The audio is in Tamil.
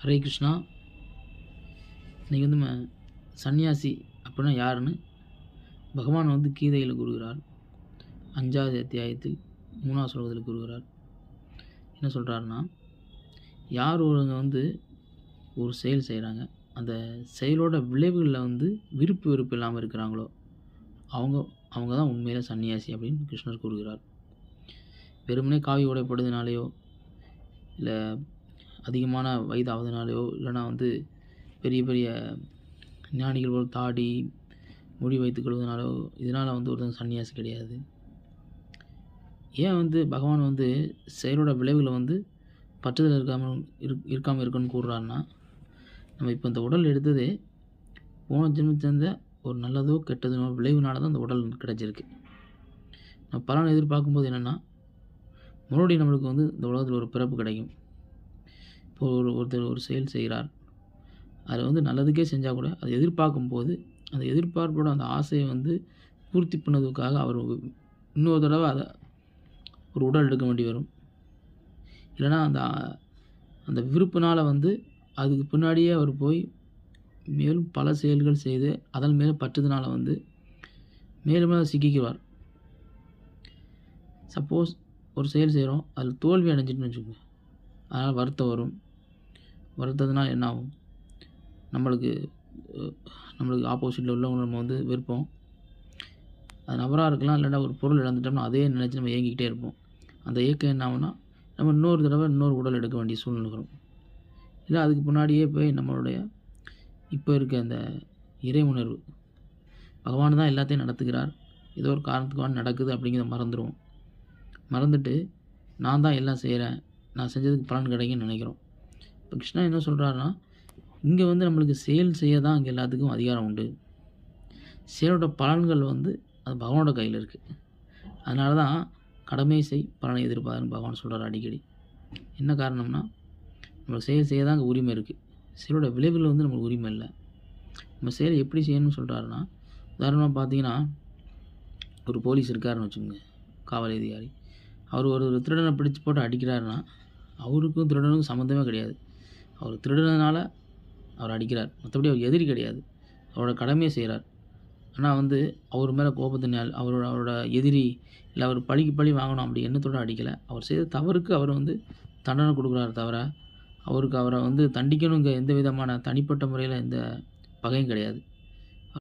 ஹரே கிருஷ்ணா இன்றைக்கி வந்து சன்னியாசி அப்படின்னா யாருன்னு? பகவான் வந்து கீதையில் கூறுகிறார். அஞ்சாவது அத்தியாயத்தில் மூணாவது ஸ்லோகத்தில் கூறுகிறார். என்ன சொல்கிறாருன்னா யார் ஒருவங்க வந்து ஒரு செயல் செய்கிறாங்க அந்த செயலோட விளைவுகளில் வந்து விருப்பு வெறுப்பு இல்லாமல் இருக்கிறாங்களோ அவங்க அவங்க தான் உண்மையில சன்னியாசி அப்படின்னு கிருஷ்ணர் கூறுகிறார். வெறுமனே காவி உடைப்படுதுனாலேயோ இல்லை அதிகமான வயது ஆகுதுனாலையோ இல்லைனா வந்து பெரிய பெரிய ஞானிகள் போல் தாடி முடி வைத்துக் கொள்வதனாலோ இதனால் வந்து ஒருத்தன் சன்னியாசி கிடையாது. ஏன் வந்து பகவான் வந்து செயலோட விளைவுகளை வந்து பற்றுதல் இருக்காமல் இருக் இருக்காமல் இருக்குன்னு கூறுறாருன்னா நம்ம இப்போ இந்த உடல் எடுத்தது போன ஜென்மத்திலேருந்த ஒரு நல்லதோ கெட்டதோ விளைவுனால தான் அந்த உடல் கிடச்சிருக்கு. நம்ம பலனை எதிர்பார்க்கும்போது என்னென்னா மறுபடியும் நம்மளுக்கு வந்து இந்த உலகத்தில் ஒரு பிறப்பு கிடைக்கும். ஒரு ஒருத்தர் ஒரு செயல் செய்கிறார். அதை வந்து நல்லதுக்கே செஞ்சால் கூட அதை எதிர்பார்க்கும் போது அந்த எதிர்பார்ப்போட அந்த ஆசையை வந்து பூர்த்தி பண்ணதுக்காக அவர் இன்னொரு தடவை அதை ஒரு உடல் எடுக்க வேண்டி வரும். இல்லைனா அந்த அந்த விருப்பினால் வந்து அதுக்கு பின்னாடியே அவர் போய் மேலும் பல செயல்கள் செய்து அதன் மேலே பற்றதுனால வந்து மேலும் அதை சிக்கிக்குவார். சப்போஸ் ஒரு செயல் செய்கிறோம் அதில் தோல்வி அடைஞ்சிட்டுன்னு வச்சுக்கோங்க. அதனால் வருத்தம் வரும். வருத்தத்தினால் என்ன ஆகும் நம்மளுக்கு நம்மளுக்கு ஆப்போசிட்டில் உள்ளவங்க நம்ம வந்து விருப்பம் அது நபராக இருக்கலாம் இல்லைன்னா ஒரு பொருள் இழந்துட்டோம்னா அதே நினச்சி நம்ம ஏங்கிக்கிட்டே இருப்போம். அந்த இயக்கம் என்ன ஆகும்னா நம்ம இன்னொரு தடவை இன்னொரு உடல் எடுக்க வேண்டிய சூழ்நிலை வரும். இல்லை அதுக்கு முன்னாடியே போய் நம்மளுடைய இப்போ இருக்க அந்த இறை உணர்வு பகவான் தான் எல்லாத்தையும் நடத்துகிறார். ஏதோ ஒரு காரணத்துக்காக நடக்குது அப்படிங்கிறத மறந்துடுவோம் மறந்துட்டு நான் தான் எல்லாம் செய்கிறேன் நான் செஞ்சதுக்கு பலன் கிடைக்குன்னு நினைக்கிறோம். இப்போ கிருஷ்ணா என்ன சொல்கிறாருன்னா இங்கே வந்து நம்மளுக்கு செயல் செய்ய தான் இங்கே எல்லாத்துக்கும் அதிகாரம் உண்டு. செயலோட பலன்கள் வந்து அது பகவானோட கையில் இருக்குது அதனால தான் கடமை செய் பலனை எதிர்பார்ன்னு பகவான் சொல்கிறார் அடிக்கடி. என்ன காரணம்னா நம்மளுக்கு செயல் செய்ய தான் அங்கே உரிமை இருக்குது செயலோட விளைவுகள் வந்து நம்மளுக்கு உரிமை இல்லை. நம்ம செயலை எப்படி செய்யணும்னு சொல்கிறாருன்னா உதாரணமாக பார்த்தீங்கன்னா ஒரு போலீஸ் இருக்காருன்னு வச்சுக்கோங்க காவல் அதிகாரி. அவர் ஒரு ஒரு திருடனை பிடிச்சி போட்டு அடிக்கிறாருன்னா அவருக்கும் திருடனுக்கும் சம்மந்தமே கிடையாது. அவர் திருடுறதுனால அவர் அடிக்கிறார். மற்றபடி அவர் எதிரி கிடையாது. அவரோட கடமையை செய்கிறார் ஆனால் வந்து அவர் மேலே கோபத்தினால் அவரோட அவரோட எதிரி இல்லை அவர் பழிக்கு பழி வாங்கணும் அப்படி எண்ணத்தோடு அடிக்கலை. அவர் செய்த தவறுக்கு அவர் வந்து தண்டனை கொடுக்குறாரு தவிர அவருக்கு அவரை வந்து தண்டிக்கணுங்க எந்த விதமான தனிப்பட்ட முறையில் எந்த பகையும் கிடையாது.